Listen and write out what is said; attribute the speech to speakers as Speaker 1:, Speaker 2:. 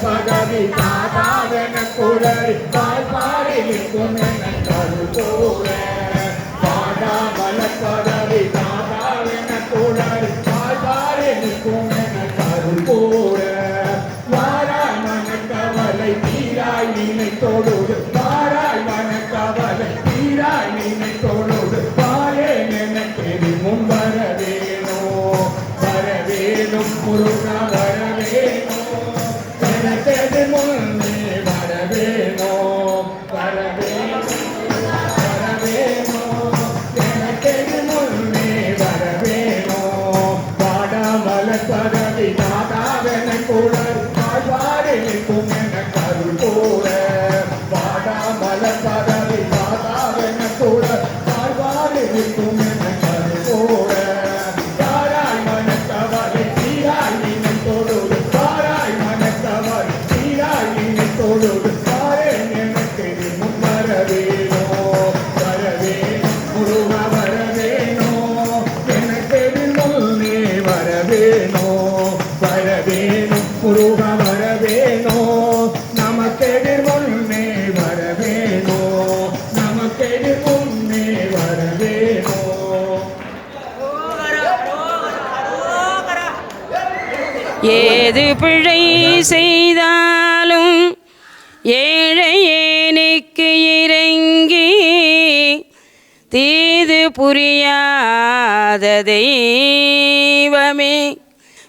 Speaker 1: பகவி தாதாவென குழறி தாய்ப்பாடி நிற்கும் என கருதோர பாடா மலப்படவி தாதாவென குழறி தாய்ப்பாடி நிற்கும் என கருதோர வாரா மன கவலை தீராய் நினைத்தோடு பரவி நாடாவென குழல் தாழ்வாடி நிற்கும் என கருள் போல வாடா மலர் பரவி நாடாவென குழல் தாழ்வாடி நிற்கும் முருக வரவேனோ? நமக்கெதிர் முன்னே வரவேனோ? நமக்கெதிர் முன்னே வரவேனோ?
Speaker 2: ஏது பிழை செய்தாலும் ஏழையேனுக்கு இறங்கி தீது புரியாத தெய்வமே.